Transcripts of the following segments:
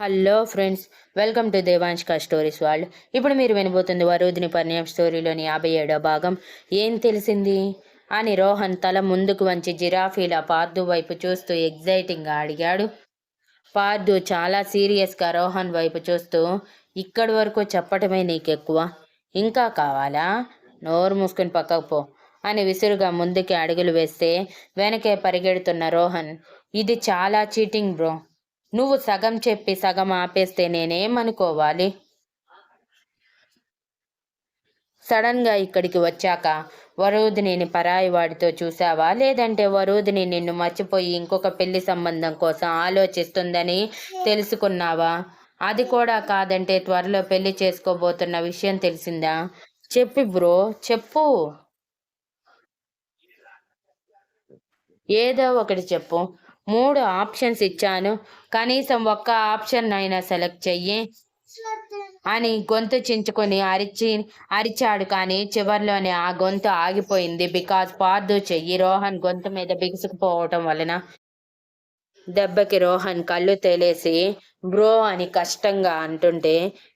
Hello friends welcome to దేవాంష్కా stories world ఇప్పుడు మీరు వినబోతుంది వరుదిని పరిణయం స్టోరీలోని యాభై ఏడో భాగం. ఏం తెలిసింది? అని రోహన్ తల ముందుకు వంచి జిరాఫీలా పార్దు వైపు చూస్తూ ఎగ్జైటింగ్గా అడిగాడు. పార్దు చాలా సీరియస్గా రోహన్ వైపు చూస్తూ ఇక్కడి వరకు చెప్పటమే నీకెక్కువ. ఇంకా కావాలా? నోరు మూసుకుని పక్కకు పో అని విసురుగా ముందుకి అడుగులు వేస్తే వెనకే పరిగెడుతున్న రోహన్ ఇది చాలా చీటింగ్ బ్రో. నువ్వు సగం చెప్పి సగం ఆపేస్తే నేనేమనుకోవాలి? సడన్గా ఇక్కడికి వచ్చాక వరుదిని పరాయి వాడితో చూసావా లేదంటే వరుదిని నిన్ను మర్చిపోయి ఇంకొక పెళ్ళి సంబంధం కోసం ఆలోచిస్తుందని తెలుసుకున్నావా? అది కూడా కాదంటే త్వరలో పెళ్ళి చేసుకోబోతున్న విషయం తెలిసిందా? చెప్పి బ్రో చెప్పు. ఏదో ఒకటి చెప్పు. మూడు ఆప్షన్స్ ఇచ్చాను. కనీసం ఒక్క ఆప్షన్ అయినా సెలెక్ట్ చెయ్యి. అని గొంతు చించుకొని అరిచి అరిచాడు కానీ చివర్లోనే ఆ గొంతు ఆగిపోయింది. బికాజ్ పార్దు చెయ్యి రోహన్ గొంతు మీద బిగుసుకుపోవటం వలన దెబ్బకి రోహన్ కళ్ళు తేలేసి బ్రో అని కష్టంగా అంటుంటే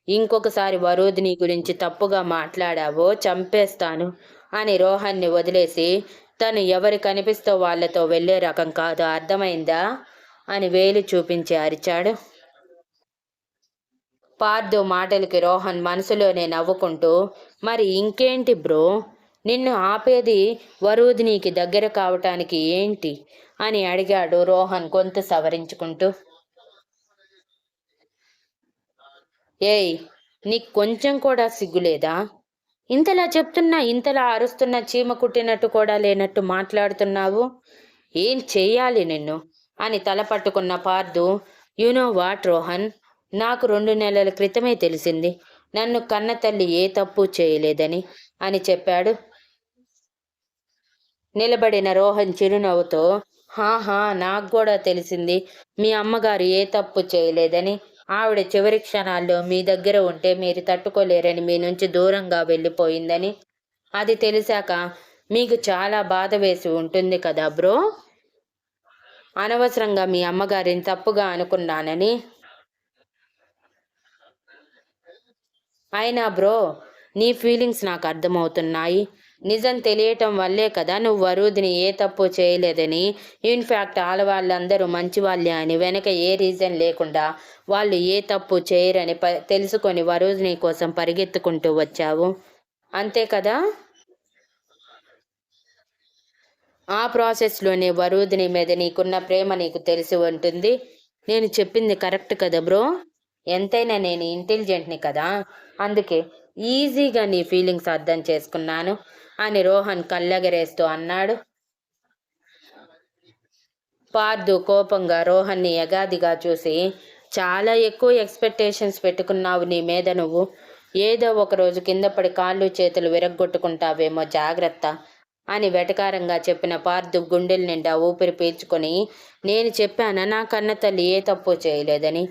ఇంకొకసారి వరుదిని గురించి తప్పుగా మాట్లాడావో చంపేస్తాను. అని రోహన్ని వదిలేసి తను ఎవరు కనిపిస్తో వాళ్ళతో వెళ్ళే రకం కాదు అర్థమైందా? అని వేలు చూపించి అరిచాడు. పార్దు మాటలకి రోహన్ మనసులోనే నవ్వుకుంటూ మరి ఇంకేంటి బ్రో? నిన్ను ఆపేది వరూధినికి దగ్గర కావటానికి ఏంటి? అని అడిగాడు రోహన్ గొంతు సవరించుకుంటూ. ఏయ్ నీకు కొంచెం కూడా సిగ్గులేదా? ఇంతలా చెప్తున్నా ఇంతలా అరుస్తున్న చీమ కుట్టినట్టు కూడా లేనట్టు మాట్లాడుతున్నావు? ఏం చెయ్యాలి నిన్ను? అని తల పట్టుకున్న పార్దు యునో వాట్ రోహన్? నాకు రెండు నెలల క్రితమే తెలిసింది. నన్ను కన్న తల్లి ఏ తప్పు చేయలేదని అని చెప్పాడు. నిలబడిన రోహన్ చిరునవ్వుతో హాహా నాకు కూడా తెలిసింది. మీ అమ్మగారు ఏ తప్పు చేయలేదని. ఆవిడ చివరి క్షణాల్లో మీ దగ్గర ఉంటే మీరు తట్టుకోలేరని మీ నుంచి దూరంగా వెళ్ళిపోయిందని. అది తెలిసాక మీకు చాలా బాధ వేసి ఉంటుంది కదా బ్రో? అనవసరంగా మీ అమ్మగారిని తప్పుగా అనుకున్నానని. అయినా బ్రో నీ ఫీలింగ్స్ నాకు అర్థమవుతున్నాయి. నిజం తెలియటం వల్లే కదా నువ్వు వరుదిని ఏ తప్పు చేయలేదని. ఇన్ఫ్యాక్ట్ ఆడవాళ్ళందరూ మంచి వాళ్ళే అని వెనక ఏ రీజన్ లేకుండా వాళ్ళు ఏ తప్పు చేయరని ప తెలుసుకొని వరుదిని కోసం పరిగెత్తుకుంటూ వచ్చావు. అంతే కదా? ఆ ప్రాసెస్లోనే వరుదిని మీద నీకున్న ప్రేమ నీకు తెలిసి ఉంటుంది. నేను చెప్పింది కరెక్ట్ కదా బ్రో ఎంతైనా నేను ఇంటెలిజెంట్ని కదా? అందుకే ఈజీగా నీ ఫీలింగ్స్ అర్థం చేసుకున్నాను. అని రోహన్ కళ్ళెగరేస్తూ అన్నాడు. పార్దు కోపంగా రోహన్ని యగాదిగా చూసి చాలా ఎక్కువ ఎక్స్పెక్టేషన్స్ పెట్టుకున్నావు నీ మీద నువ్వు. ఏదో ఒక రోజు కింద పడి కాళ్ళు చేతులు విరగ్గొట్టుకుంటావేమో జాగ్రత్త అని వెటకారంగా చెప్పిన పార్దు గుండెల నిండా ఊపిరి పీల్చుకొని నేను చెప్పాను నా కన్న తల్లి ఏ తప్పు చేయలేదని?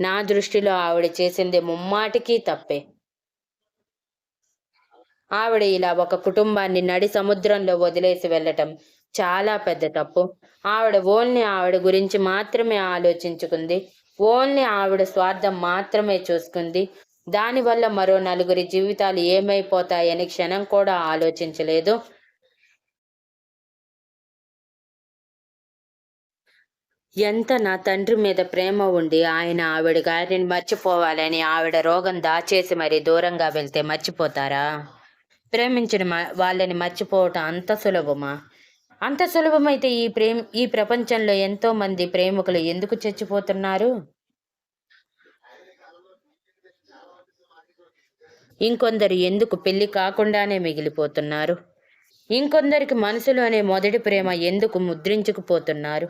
నా దృష్టిలో ఆవిడ చేసింది ముమ్మాటికి తప్పే. ఆవిడ ఇలా ఒక కుటుంబాన్ని నడి సముద్రంలో వదిలేసి వెళ్ళటం చాలా పెద్ద తప్పు. ఆవిడ ఓన్లీ ఆవిడ గురించి మాత్రమే ఆలోచించుకుంది. ఓన్లీ ఆవిడ స్వార్థం మాత్రమే చూసుకుంది. దానివల్ల మరో నలుగురి జీవితాలు ఏమైపోతాయని క్షణం కూడా ఆలోచించలేదు. ఎంత నా తండ్రి మీద ప్రేమ ఉండి ఆయన ఆవిడ గారిని మర్చిపోవాలని ఆవిడ రోగం దాచేసి మరి దూరంగా వెళ్తే మర్చిపోతారా? ప్రేమించిన వాళ్ళని మర్చిపోవటం అంత సులభమా? అంత సులభమైతే ఈ ప్రేమ ఈ ప్రపంచంలో ఎంతో మంది ప్రేమికులు ఎందుకు చచ్చిపోతున్నారు? ఇంకొందరు ఎందుకు పెళ్ళి కాకుండానే మిగిలిపోతున్నారు? ఇంకొందరికి మనసులోనే మొదటి ప్రేమ ఎందుకు ముద్రించుకుపోతున్నారు?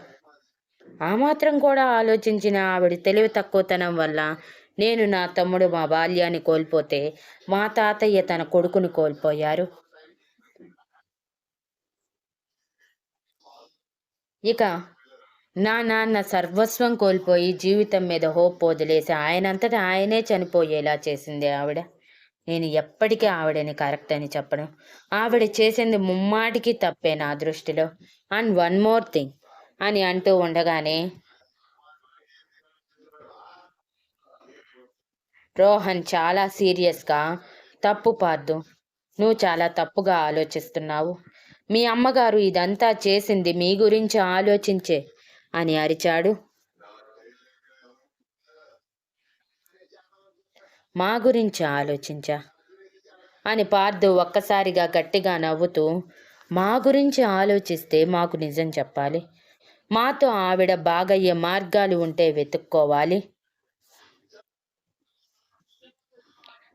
ఆ మాత్రం కూడా ఆలోచించిన ఆవిడ తెలివి తక్కువతనం వల్ల నేను నా తమ్ముడు మా బాల్యాన్ని కోల్పోతే మా తాతయ్య తన కొడుకుని కోల్పోయారు. ఇక నా నాన్న సర్వస్వం కోల్పోయి జీవితం మీద హోప్ వదిలేసి ఆయనంతటా ఆయనే చనిపోయేలా చేసింది ఆవిడ. నేను ఎప్పటికీ ఆవిడని కరెక్ట్ అని చెప్పడం ఆవిడ చేసింది ముమ్మాటికి తప్పే నా దృష్టిలో. అండ్ వన్ మోర్ థింగ్ అని అంటూ ఉండగానే రోహన్ చాలా సీరియస్గా తప్పు పార్దు. నువ్వు చాలా తప్పుగా ఆలోచిస్తున్నావు. మీ అమ్మగారు ఇదంతా చేసింది మీ గురించి ఆలోచించే అని అరిచాడు. మా గురించి ఆలోచించా అని పార్థు ఒక్కసారిగా గట్టిగా నవ్వుతూ మా గురించి ఆలోచిస్తే మాకు నిజం చెప్పాలి. మాతో ఆవిడ బాగయ్యే మార్గాలు ఉంటే వెతుక్కోవాలి.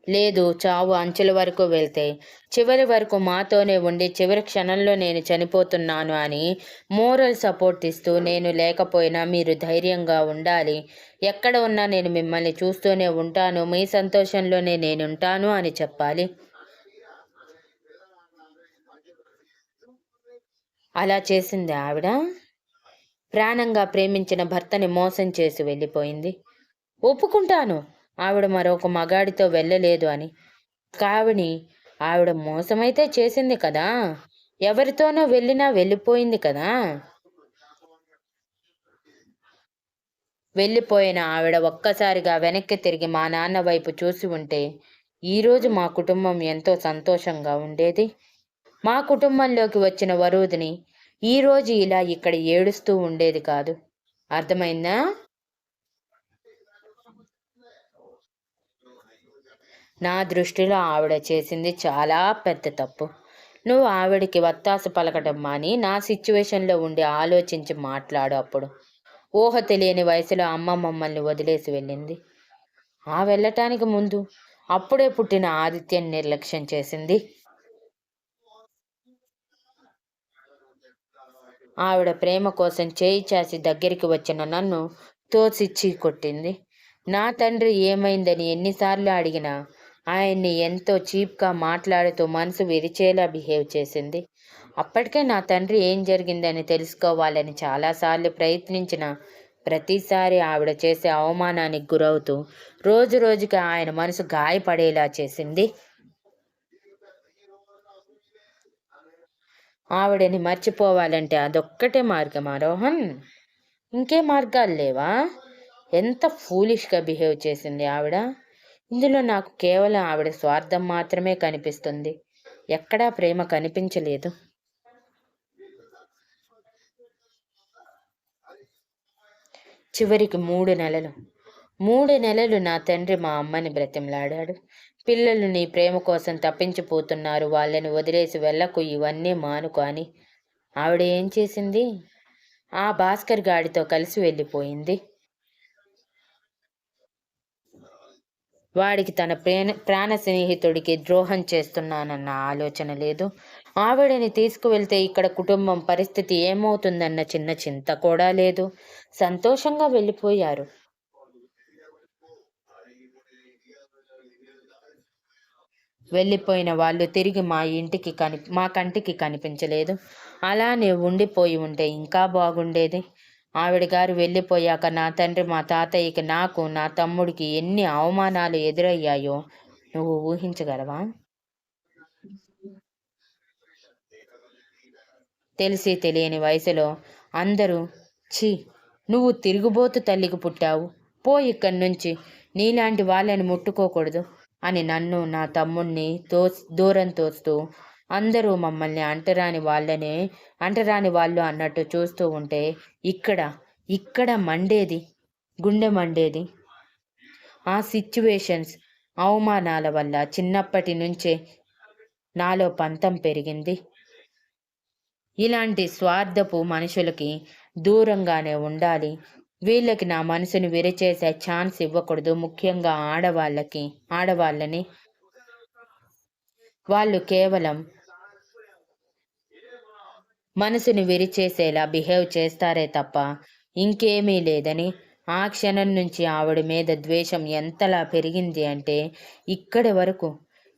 లేదు చావు అంచుల వరకు వెళ్తే. చివరి వరకు మాతోనే ఉండి చివరి క్షణంలో నేను చనిపోతున్నాను అని మోరల్ సపోర్ట్ ఇస్తూ నేను లేకపోయినా మీరు ధైర్యంగా ఉండాలి. ఎక్కడ ఉన్నా నేను మిమ్మల్ని చూస్తూనే ఉంటాను. మీ సంతోషంలోనే నేను ఉంటాను అని చెప్పాలి. అలా చేసింది ఆవిడ. ప్రాణంగా ప్రేమించిన భర్తని మోసం చేసి వెళ్ళిపోయింది. ఒప్పుకుంటాను. ఆవిడ మరొక మగాడితో వెళ్ళలేదు అని. కావిని ఆవిడ మోసమైతే చేసింది కదా? ఎవరితోనో వెళ్ళినా వెళ్ళిపోయింది కదా? వెళ్ళిపోయిన ఆవిడ ఒక్కసారిగా వెనక్కి తిరిగి మా నాన్న వైపు చూసి ఉంటే ఈరోజు మా కుటుంబం ఎంతో సంతోషంగా ఉండేది. మా కుటుంబంలోకి వచ్చిన వరుదిని ఈరోజు ఇలా ఇక్కడ ఏడుస్తూ ఉండేది కాదు. అర్థమైందా? నా దృష్టిలో ఆవిడ చేసింది చాలా పెద్ద తప్పు. నువ్వు ఆవిడికి వత్తాసు పలకటం మాని నా సిచ్యువేషన్లో ఉండి ఆలోచించి మాట్లాడు అప్పుడు. ఊహ తెలియని వయసులో అమ్మ మమ్మల్ని వదిలేసి వెళ్ళింది. ఆ వెళ్ళటానికి ముందు అప్పుడే పుట్టిన ఆదిత్యం నిర్లక్ష్యం చేసింది. ఆవిడ ప్రేమ కోసం చేయి చాసి దగ్గరికి వచ్చిన నన్ను తోసిచ్చి కొట్టింది నా తండ్రి ఏమైందని ఎన్నిసార్లు అడిగినా ఆయన్ని ఎంతో చీప్గా మాట్లాడుతూ మనసు విరిచేలా బిహేవ్ చేసింది. అప్పటికే నా తండ్రి ఏం జరిగిందని తెలుసుకోవాలని చాలాసార్లు ప్రయత్నించిన ప్రతిసారి ఆవిడ చేసే అవమానానికి గురవుతూ రోజు రోజుకి ఆయన మనసు గాయపడేలా చేసింది. ఆవిడని మర్చిపోవాలంటే అదొక్కటే మార్గం ఆరోహన్ ఇంకే మార్గాలు లేవా? ఎంత ఫూలిష్గా బిహేవ్ చేసింది ఆవిడ. ఇందులో నాకు కేవలం ఆవిడ స్వార్థం మాత్రమే కనిపిస్తుంది. ఎక్కడా ప్రేమ కనిపించలేదు. చివరికి మూడు నెలలు. మూడు నెలలు నా తండ్రి మా అమ్మని బ్రతిమలాడాడు. పిల్లలు నీ ప్రేమ కోసం తప్పించిపోతున్నారు. వాళ్ళని వదిలేసి వెళ్ళకు. ఇవన్నీ మానుకు అని ఆవిడ ఏం చేసింది? ఆ భాస్కర్ గాడితో కలిసి వెళ్ళిపోయింది. వాడికి తన ప్రేణ ప్రాణ స్నేహితుడికి ద్రోహం చేస్తున్నానన్న ఆలోచన లేదు. ఆవిడని తీసుకువెళ్తే ఇక్కడ కుటుంబం పరిస్థితి ఏమవుతుందన్న చిన్న చింత కూడా లేదు. సంతోషంగా వెళ్ళిపోయారు. వెళ్ళిపోయిన వాళ్ళు తిరిగి మా ఇంటికి కని మా కంటికి కనిపించలేదు. అలానే ఉండిపోయి ఉంటే ఇంకా బాగుండేది. ఆవిడ గారు వెళ్ళిపోయాక నా తండ్రి మా తాతయ్యకి నాకు నా తమ్ముడికి ఎన్ని అవమానాలు ఎదురయ్యాయో నువ్వు ఊహించగలవా? తెలిసి తెలియని వయసులో అందరూ ఛీ నువ్వు తిరుగుబోతు తల్లికి పుట్టావు. పో ఇక్కడి నుంచి నీలాంటి వాళ్ళని ముట్టుకోకూడదు అని నన్ను నా తమ్ముణ్ణి తో దూరం తోస్తూ అందరూ మమ్మల్ని అంటరాని వాళ్ళనే అంటరాని వాళ్ళు అన్నట్టు చూస్తూ ఉంటే ఇక్కడ ఇక్కడ మండేది గుండె మండేది. ఆ సిచ్యువేషన్స్ అవమానాల వల్ల చిన్నప్పటి నుంచే నాలో పంతం పెరిగింది. ఇలాంటి స్వార్థపు మనుషులకి దూరంగానే ఉండాలి. వీళ్ళకి నా మనసును విరిచేసే ఛాన్స్ ఇవ్వకూడదు. ముఖ్యంగా ఆడవాళ్ళకి ఆడవాళ్ళని. వాళ్ళు కేవలం మనసుని విరిచేసేలా బిహేవ్ చేస్తారే తప్ప ఇంకేమీ లేదని ఆ క్షణం నుంచి ఆవిడ మీద ద్వేషం ఎంతలా పెరిగింది అంటే ఇక్కడి వరకు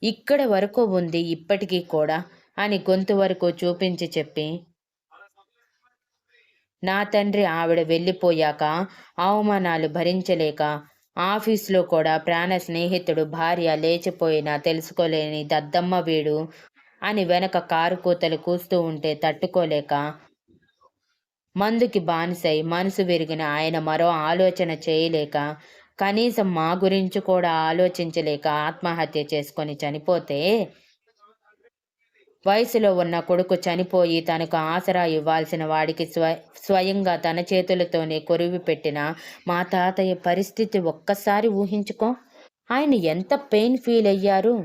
ఇక్కడ వరకు ఉంది ఇప్పటికీ కూడా అని గొంతు వరకు చూపించి చెప్పి నా తండ్రి ఆవిడ వెళ్ళిపోయాక అవమానాలు భరించలేక ఆఫీస్లో కూడా ప్రాణ స్నేహితుడు భార్య లేచిపోయినా తెలుసుకోలేని దద్దమ్మ వీడు అని వెనక కారు కూతలు కూస్తూ ఉంటే తట్టుకోలేక మందుకి బానిసై మనసు విరిగిన ఆయన మరో ఆలోచన చేయలేక కనీసం మా గురించి కూడా ఆలోచించలేక ఆత్మహత్య చేసుకొని చనిపోతే వయసులో ఉన్న కొడుకు చనిపోయి తనకు ఆసరా ఇవ్వాల్సిన వాడికి స్వ స్వయంగా తన చేతులతోనే కొరివి పెట్టిన మా తాతయ్య పరిస్థితి ఒక్కసారి ఊహించుకో. ఆయన ఎంత పెయిన్ ఫీల్ అయ్యారు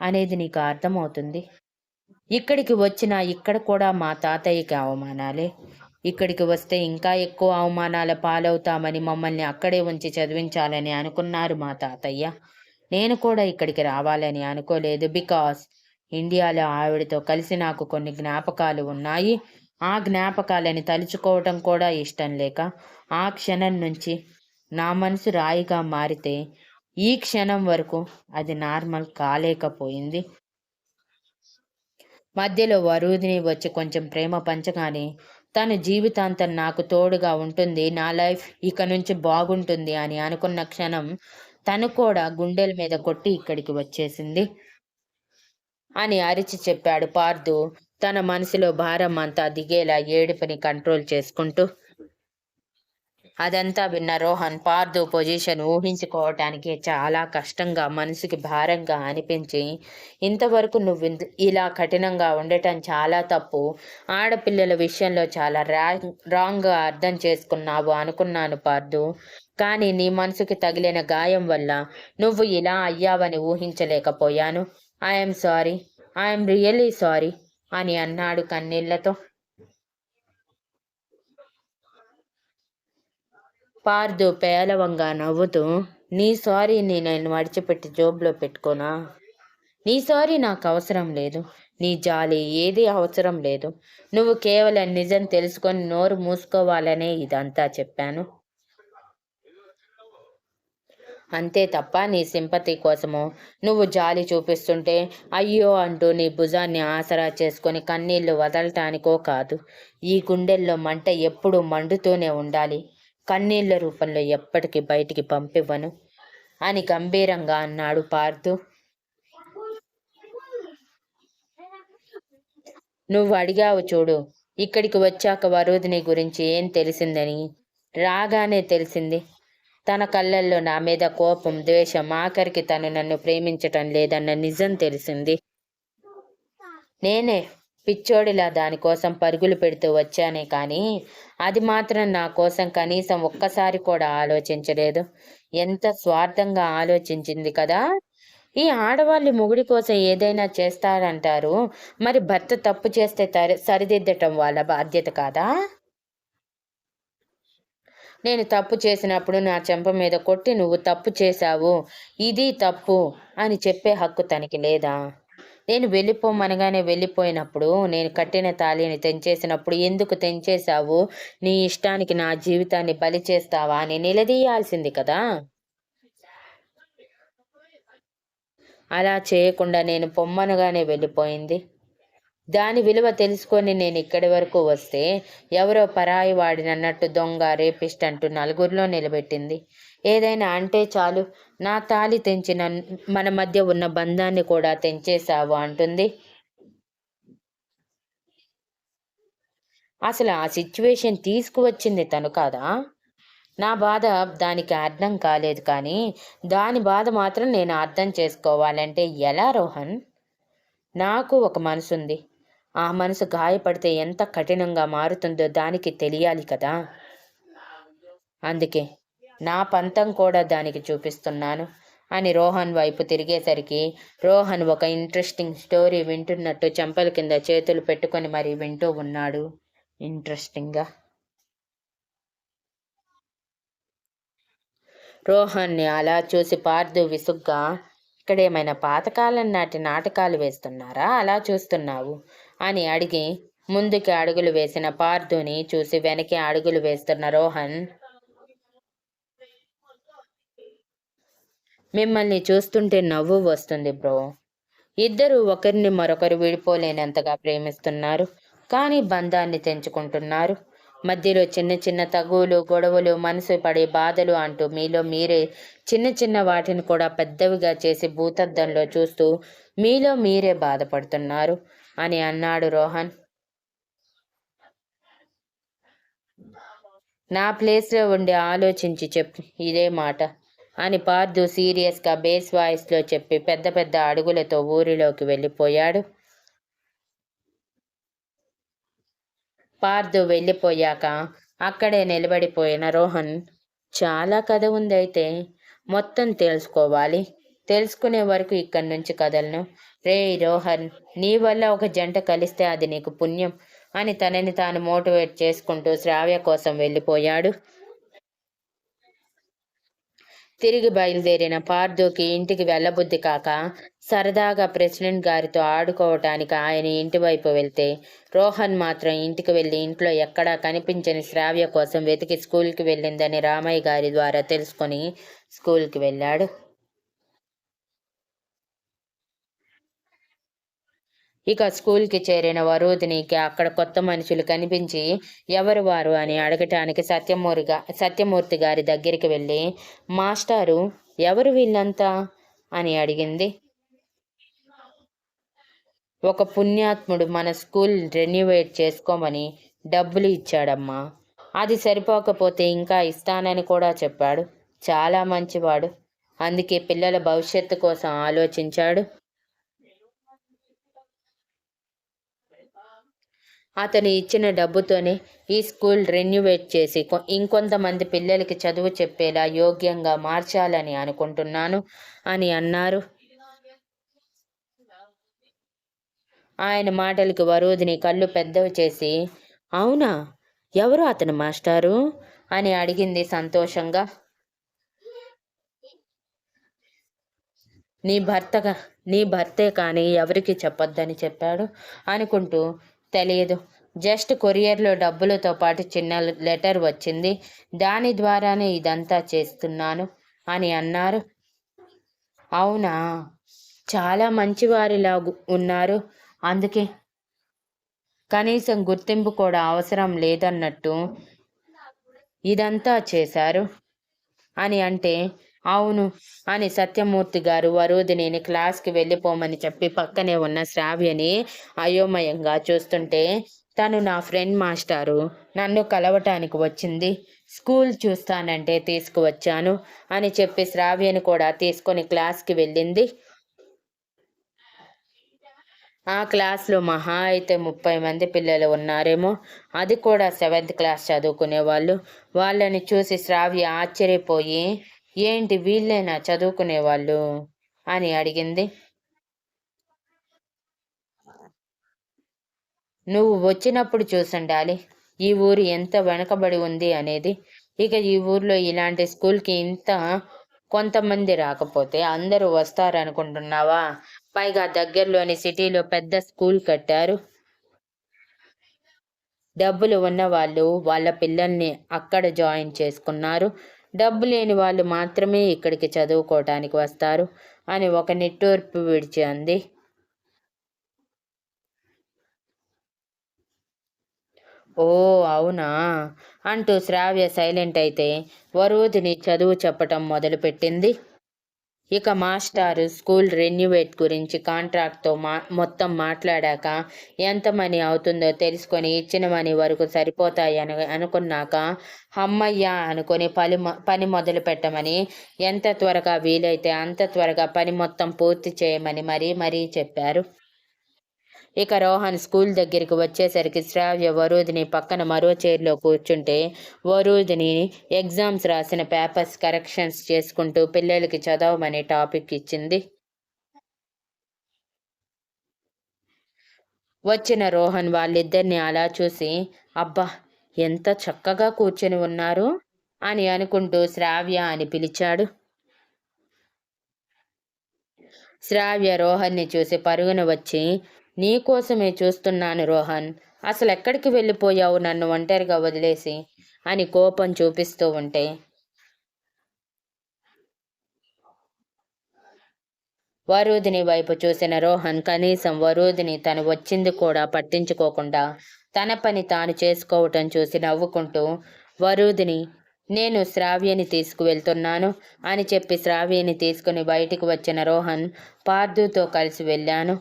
అనేది నీకు అర్థమవుతుంది. ఇక్కడికి వచ్చినా ఇక్కడ కూడా మా తాతయ్యకి అవమానాలే. ఇక్కడికి వస్తే ఇంకా ఎక్కువ అవమానాల పాలవుతామని మమ్మల్ని అక్కడే ఉంచి చదివించాలని అనుకున్నారు మా తాతయ్య. నేను కూడా ఇక్కడికి రావాలని అనుకోలేదు బికాస్ ఇండియాలో ఆవిడతో కలిసి నాకు కొన్ని జ్ఞాపకాలు ఉన్నాయి. ఆ జ్ఞాపకాలని తలుచుకోవటం కూడా ఇష్టం లేక ఆ క్షణం నుంచి నా మనసు రాయిగా మారితే ఈ క్షణం వరకు అది నార్మల్ కాలేకపోయింది. మధ్యలో వరుదిని వచ్చి కొంచెం ప్రేమ పంచగానే తను జీవితాంతం నాకు తోడుగా ఉంటుంది నా లైఫ్ ఇక నుంచి బాగుంటుంది అని అనుకున్న క్షణం తను కూడా గుండెల మీద కొట్టి ఇక్కడికి వచ్చేసింది అని అరిచి చెప్పాడు పార్దు తన మనసులో భారం అంతా దిగేలా ఏడుపుని కంట్రోల్ చేసుకుంటూ. అదంతా విన్న రోహన్ పార్దు పొజిషన్ ఊహించుకోవటానికి చాలా కష్టంగా మనసుకి భారంగా అనిపించి ఇంతవరకు నువ్వు ఇలా కఠినంగా ఉండటం చాలా తప్పు. ఆడపిల్లల విషయంలో చాలా రాంగ్ రాంగ్గా అర్థం చేసుకున్నావు అనుకున్నాను పార్దు. కానీ నీ మనసుకి తగిలిన గాయం వల్ల నువ్వు ఇలా అయ్యావని ఊహించలేకపోయాను. I'm sorry I'm really sorry అని అన్నాడు కన్నీళ్ళతో. పార్దు పేలవంగా నవ్వుతూ నీ సారీని నేను మడిచిపెట్టి జోబులో పెట్టుకోనా? నీ సారీ నాకు అవసరం లేదు. నీ జాలి ఏది అవసరం లేదు. నువ్వు కేవలం నిజం తెలుసుకొని నోరు మూసుకోవాలనే ఇదంతా చెప్పాను. అంతే తప్ప నీ సింపతి కోసము? నువ్వు జాలి చూపిస్తుంటే అయ్యో అంటూ నీ భుజాన్ని ఆసరా చేసుకొని కన్నీళ్ళు వదలటానికో కాదు. ఈ గుండెల్లో మంట ఎప్పుడూ మండుతూనే ఉండాలి. కన్నీళ్ళ రూపంలో ఎప్పటికీ బయటికి పంపివ్వను. అని గంభీరంగా అన్నాడు పార్థు. నువ్వు అడిగావు చూడు ఇక్కడికి వచ్చాక వరుదిని గురించి ఏం తెలిసిందని. రాగానే తెలిసింది. తన కళ్ళల్లో నా మీద కోపం ద్వేషం ఆఖరికి తను నన్ను ప్రేమించటం లేదన్న నిజం తెలిసింది. నేనే పిచ్చోడిలా దానికోసం పరుగులు పెడుతూ వచ్చానే కానీ అది మాత్రం నా కోసం కనీసం ఒక్కసారి కూడా ఆలోచించలేదు. ఎంత స్వార్థంగా ఆలోచించింది కదా! ఈ ఆడవాళ్ళు మొగుడి కోసం ఏదైనా చేస్తారంటారు. మరి భర్త తప్పు చేస్తే సరిదిద్దటం వాళ్ళ బాధ్యత కాదా? నేను తప్పు చేసినప్పుడు నా చెంప మీద కొట్టి నువ్వు తప్పు చేశావు. ఇది తప్పు అని చెప్పే హక్కు తనకి లేదా? నేను వెళ్ళిపోమనగానే వెళ్ళిపోయినప్పుడు నేను కట్టిన తాళిని తెంచేసినప్పుడు ఎందుకు తెంచేశావు? నీ ఇష్టానికి నా జీవితాన్ని బలి చేస్తావా అని నిలదీయాల్సింది కదా. అలా చేయకుండా నేను పొమ్మనగానే వెళ్ళిపోయింది. దాని విలువ తెలుసుకొని నేను ఇక్కడి వరకు వస్తే ఎవరో పరాయి వాడినన్నట్టు దొంగ రేపిస్ట్ అంటూ నలుగురిలో నిలబెట్టింది. ఏదైనా అంటే చాలు నా తాలి తెంచిన మన మధ్య ఉన్న బంధాన్ని కూడా తెంచేశావు అంటుంది. అసలు ఆ సిచ్యువేషన్ తీసుకువచ్చింది తను కాదా? నా బాధ దానికి అర్థం కాలేదు కానీ దాని బాధ మాత్రం నేను అర్థం చేసుకోవాలంటే ఎలా రోహన్? నాకు ఒక మనసుంది. ఆ మనసు గాయపడితే ఎంత కఠినంగా మారుతుందో దానికి తెలియాలి కదా. అందుకే నా పంతం కూడా దానికి చూపిస్తున్నాను అని రోహన్ వైపు తిరిగేసరికి రోహన్ ఒక ఇంట్రెస్టింగ్ స్టోరీ వింటున్నట్టు చెంపల కింద చేతులు పెట్టుకొని మరి వింటూ ఉన్నాడు. ఇంట్రెస్టింగ్గా. రోహన్ని అలా చూసి పార్దు విసుగ్గా ఇక్కడ ఏమైనా పాతకాలం నాటి నాటకాలు వేస్తున్నారా? అలా చూస్తున్నావు. అని అడిగి ముందుకి అడుగులు వేసిన పార్థుని చూసి వెనక్కి అడుగులు వేస్తున్న రోహన్ మిమ్మల్ని చూస్తుంటే నవ్వు వస్తుంది బ్రో. ఇద్దరు ఒకరిని మరొకరు విడిపోలేనంతగా ప్రేమిస్తున్నారు కానీ బంధాన్ని తెంచుకుంటున్నారు. మధ్యలో చిన్న చిన్న తగువులు గొడవలు మనసు పడే బాధలు అంటూ మీలో మీరే చిన్న చిన్న వాటిని కూడా పెద్దవిగా చేసి భూతద్దంలో చూస్తూ మీలో మీరే బాధపడుతున్నారు. అని అన్నాడు రోహన్. నా ప్లేస్లో ఉండి ఆలోచించి చెప్పు ఇదే మాట అని పార్థు సీరియస్గా బేస్ వాయిస్లో చెప్పి పెద్ద పెద్ద అడుగులతో ఊరిలోకి వెళ్ళిపోయాడు. పార్థు వెళ్ళిపోయాక అక్కడే నిలబడిపోయిన రోహన్ చాలా కథ ఉందైతే మొత్తం తెలుసుకోవాలి. తెలుసుకునే వరకు ఇక్కడి నుంచి కదలను. రే రోహన్ నీ వల్ల ఒక జంట కలిస్తే అది నీకు పుణ్యం అని తనని తాను మోటివేట్ చేసుకుంటూ శ్రావ్య కోసం వెళ్ళిపోయాడు. తిరిగి బయలుదేరిన పార్థుకి ఇంటికి వెళ్ళబుద్ధి కాక సరదాగా ప్రెసిడెంట్ గారితో ఆడుకోవటానికి ఆయన ఇంటి వైపు వెళ్తే రోహన్ మాత్రం ఇంటికి వెళ్ళి ఇంట్లో ఎక్కడా కనిపించని శ్రావ్య కోసం వెతికి స్కూల్కి వెళ్ళిందని రామయ్య గారి ద్వారా తెలుసుకొని స్కూల్కి వెళ్ళాడు. ఇక స్కూల్కి చేరిన వరోధినికి అక్కడ కొత్త మనుషులు కనిపించి ఎవరు వారు అని అడగటానికి సత్యమూరిగా సత్యమూర్తి గారి దగ్గరికి వెళ్ళి మాస్టారు ఎవరు వీళ్ళంతా? అని అడిగింది. ఒక పుణ్యాత్ముడు మన స్కూల్ రెన్యువేట్ చేసుకోమని డబ్బులు ఇచ్చాడమ్మా. అది సరిపోకపోతే ఇంకా ఇస్తానని కూడా చెప్పాడు. చాలా మంచివాడు. అందుకే పిల్లల భవిష్యత్తు కోసం ఆలోచించాడు. అతను ఇచ్చిన డబ్బుతోనే ఈ స్కూల్ రెన్యువేట్ చేసి ఇంకొంతమంది పిల్లలకి చదువు చెప్పేలా యోగ్యంగా మార్చాలని అనుకుంటున్నాను అని అన్నారు. ఆయన మాటలకు వరుదిని కళ్ళు పెద్దవి చేసి అవునా? ఎవరు అతను మాస్టారు? అని అడిగింది సంతోషంగా. నీ భర్తగా నీ భర్తే కానీ ఎవరికి చెప్పొద్దని చెప్పాడు అనుకుంటూ తెలియదు జస్ట్ కొరియర్లో డబ్బులతో పాటు చిన్న లెటర్ వచ్చింది. దాని ద్వారానే ఇదంతా చేస్తున్నాను అని అన్నారు. అవునా? చాలా మంచివారిలా ఉన్నారు. అందుకే. కనీసం గుర్తింపు కూడా అవసరం లేదన్నట్టు ఇదంతా చేశారు. అని అంటే అవును అని సత్యమూర్తి గారు వరుదిని క్లాస్కి వెళ్ళిపోమని చెప్పి పక్కనే ఉన్న శ్రావ్యని అయోమయంగా చూస్తుంటే తను నా ఫ్రెండ్ మాస్టారు నన్ను కలవటానికి వచ్చింది. స్కూల్ చూస్తానంటే తీసుకువచ్చాను అని చెప్పి శ్రావ్యని కూడా తీసుకొని క్లాస్కి వెళ్ళింది. ఆ క్లాస్లో మహా అయితే ముప్పై మంది పిల్లలు ఉన్నారేమో అది కూడా సెవెంత్ క్లాస్ చదువుకునే వాళ్ళు వాళ్ళని చూసి శ్రావ్య ఆశ్చర్యపోయి ఏంటి వీళ్ళేనా చదువుకునే వాళ్ళు అని అడిగింది. నువ్వు వచ్చినప్పుడు చూసండాలి ఈ ఊరు ఎంత వెనకబడి ఉంది అనేది. ఇక ఈ ఊర్లో ఇలాంటి స్కూల్కి ఇంత కొంతమంది రాకపోతే అందరూ వస్తారనుకుంటున్నావా? పైగా దగ్గరలోని సిటీలో పెద్ద స్కూల్ కట్టారు. డబ్బులు ఉన్న వాళ్ళు వాళ్ళ పిల్లల్ని అక్కడ జాయిన్ చేసుకున్నారు. డబ్బు లేని వాళ్ళు మాత్రమే ఇక్కడికి చదువుకోవటానికి వస్తారు అని ఒక నిట్టూర్పు విడిచి అంది. ఓ అవునా? అంటూ శ్రావ్య సైలెంట్ అయితే వరుదిని చదువు చెప్పటం మొదలుపెట్టింది. ఇక మాస్టారు స్కూల్ రెన్యువేట్ గురించి కాంట్రాక్ట్తో మా మొత్తం మాట్లాడాక ఎంత మనీ అవుతుందో తెలుసుకొని ఇచ్చిన మనీ వరకు సరిపోతాయని అనుకున్నాక అమ్మయ్య అనుకొని పని పని మొదలు పెట్టమని ఎంత త్వరగా వీలైతే అంత త్వరగా పని మొత్తం పూర్తి చేయమని మరీ మరీ చెప్పారు. ఇక రోహన్ స్కూల్ దగ్గరికి వచ్చేసరికి శ్రావ్య వరూధిని పక్కన మరో చైర్లో కూర్చుంటే వరూధిని ఎగ్జామ్స్ రాసిన పేపర్స్ కరెక్షన్స్ చేసుకుంటూ పిల్లలకి చదవమని టాపిక్ ఇచ్చింది. వచ్చిన రోహన్ వాళ్ళిద్దరిని అలా చూసి అబ్బా ఎంత చక్కగా కూర్చొని ఉన్నారు అని అనుకుంటూ శ్రావ్య అని పిలిచాడు. శ్రావ్య రోహన్ని చూసి పరుగున వచ్చి నీకోసమే చూస్తున్నాను రోహన్. అసలు ఎక్కడికి వెళ్ళిపోయావు నన్ను ఒంటరిగా వదిలేసి? అని కోపం చూపిస్తూ ఉంటే. వరూధిని వైపు చూసిన రోహన్ కనీసం వరూధిని తను వచ్చింది కూడా పట్టించుకోకుండా తన పని తాను చేసుకోవటం చూసి నవ్వుకుంటూ వరూధిని నేను శ్రావ్యని తీసుకువెళ్తున్నాను అని చెప్పి శ్రావ్యని తీసుకుని బయటికి వచ్చిన రోహన్ పార్థుతో కలిసి వెళ్ళాను.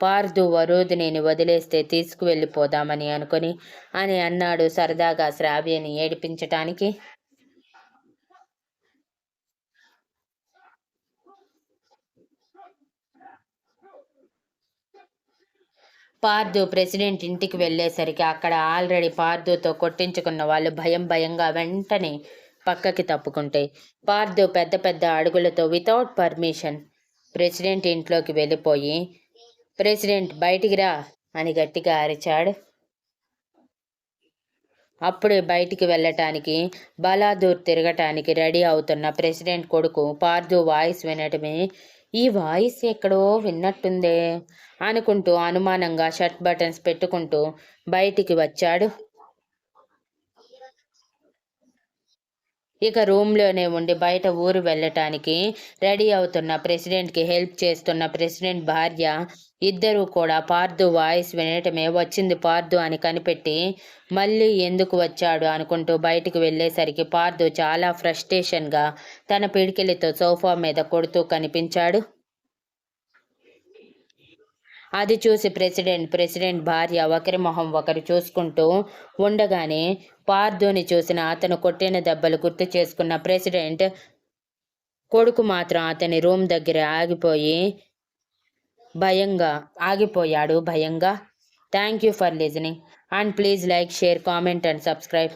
పార్దు వరూధినిని వదిలేస్తే తీసుకువెళ్ళిపోదామని అనుకుని అని అన్నాడు సరదాగా శ్రావ్యని ఏడిపించటానికి. పార్దు ప్రెసిడెంట్ ఇంటికి వెళ్ళేసరికి అక్కడ ఆల్రెడీ పార్దుతో కొట్టించుకున్న వాళ్ళు భయం భయంగా వెంటనే పక్కకి తప్పుకుంటే పార్దు పెద్ద పెద్ద అడుగులతో వితౌట్ పర్మిషన్ ప్రెసిడెంట్ ఇంట్లోకి వెళ్ళిపోయి ప్రెసిడెంట్ బయటికి రా అని గట్టిగా అరిచాడు. అప్పుడే బయటికి వెళ్ళటానికి బలాదూర్ తిరగటానికి రెడీ అవుతున్న ప్రెసిడెంట్ కొడుకు పార్దు వాయిస్ వినటమే ఈ వాయిస్ ఎక్కడో విన్నట్టుందే అనుకుంటూ అనుమానంగా షర్ట్ బటన్స్ పెట్టుకుంటూ బయటికి వచ్చాడు. ఇక రూమ్లోనే ఉండి బయట ఊరు వెళ్ళటానికి రెడీ అవుతున్న ప్రెసిడెంట్కి హెల్ప్ చేస్తున్న ప్రెసిడెంట్ భార్య ఇద్దరూ కూడా పార్దు వాయిస్ వినటమే వచ్చింది. పార్దు అని కనిపెట్టి మళ్ళీ ఎందుకు వచ్చాడు అనుకుంటూ బయటికి వెళ్ళేసరికి పార్దు చాలా ఫ్రస్ట్రేషన్గా తన పిడికిలితో సోఫా మీద కొడుతూ కనిపించాడు. అది చూసి ప్రెసిడెంట్ ప్రెసిడెంట్ భార్య ఒకరి మొహం ఒకరు చూసుకుంటూ ఉండగానే పార్దుని చూసిన అతను కొట్టిన దెబ్బలు గుర్తు చేసుకున్న ప్రెసిడెంట్ కొడుకు మాత్రం అతని రూమ్ దగ్గర ఆగిపోయి భయంగా ఆగిపోయాడు భయంగా. Thank you for listening and please like share comment and subscribe